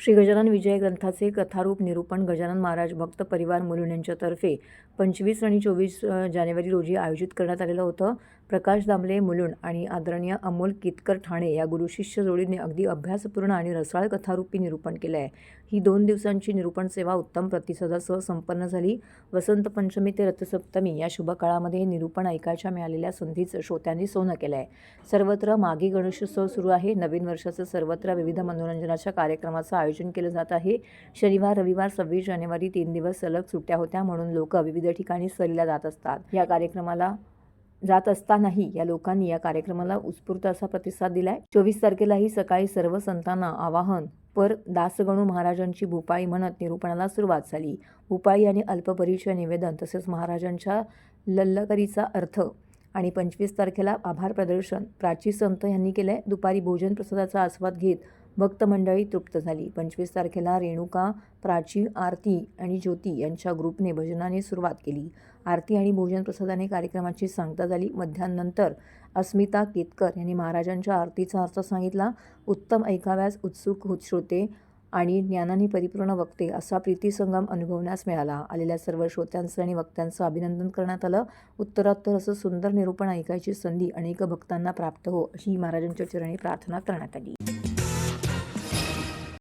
श्री गजानन विजय ग्रंथाचे कथारूप निरूपण गजानन महाराज भक्त परिवार मुलुंड यांच्यातर्फे पंचवीस आणि चोवीस जानेवारी रोजी आयोजित करण्यात आलेलं होतं. प्रकाश दामले मुलुंड आणि आदरणीय अमोल कितकर ठाणे या गुरुशिष्य जोडीने अगदी अभ्यासपूर्ण आणि रसाळ कथारूपी निरूपण केलं आहे ही दोन दिवसांची निरूपण सेवा उत्तम प्रतिसादासह संपन्न झाली. वसंत पंचमी ते रथसप्तमी या शुभ काळामध्ये हे निरूपण ऐकायच्या मिळालेल्या संधीचं श्रोत्यांनी सोनं केलं आहे सर्वत्र मागी गणेशोत्सव सुरू आहे. नवीन वर्षाचं सर्वत्र विविध मनोरंजनाच्या कार्यक्रमाचं आयोजन केलं जात आहे. शनिवार रविवार सव्वीस जानेवारी तीन दिवस सलग सुट्ट्या होत्या म्हणून लोक विविध ठिकाणी सहलीला जात असतात. या कार्यक्रमाला जात असतानाही या लोकांनी या कार्यक्रमाला उत्स्फूर्त असा प्रतिसाद दिलाय. चोवीस तारखेलाही सकाळी सर्व संतांना आवाहन पर दासगणू महाराजांची भूपाळी म्हणत निरूपणाला सुरुवात झाली. भूपाळी आणि अल्पपरिचय निवेदन तसेच महाराजांच्या लल्लकरीचा अर्थ आणि पंचवीस तारखेला आभार प्रदर्शन प्राची संत यांनी आहे दुपारी भोजन प्रसादाचा आस्वाद घेत भक्त मंडळी तृप्त झाली. पंचवीस तारखेला रेणुका प्राची आरती आणि ज्योती यांच्या ग्रुपने भजनाने सुरुवात केली. आरती आणि भोजन प्रसादाने कार्यक्रमाची सांगता झाली. मध्यानंतर अस्मिता केतकर यांनी महाराजांच्या आरतीचा अर्थ सांगितला. उत्तम ऐकाव्यास उत्सुक होत श्रोते आणि ज्ञानाने परिपूर्ण वक्ते असा प्रीतीसंगम अनुभवण्यास मिळाला. आलेल्या सर्व श्रोत्यांचं आणि वक्त्यांचं अभिनंदन करण्यात आलं. उत्तरोत्तर असं सुंदर निरूपण ऐकायची संधी अनेक भक्तांना प्राप्त हो अशी महाराजांच्या चरणी प्रार्थना करण्यात आली.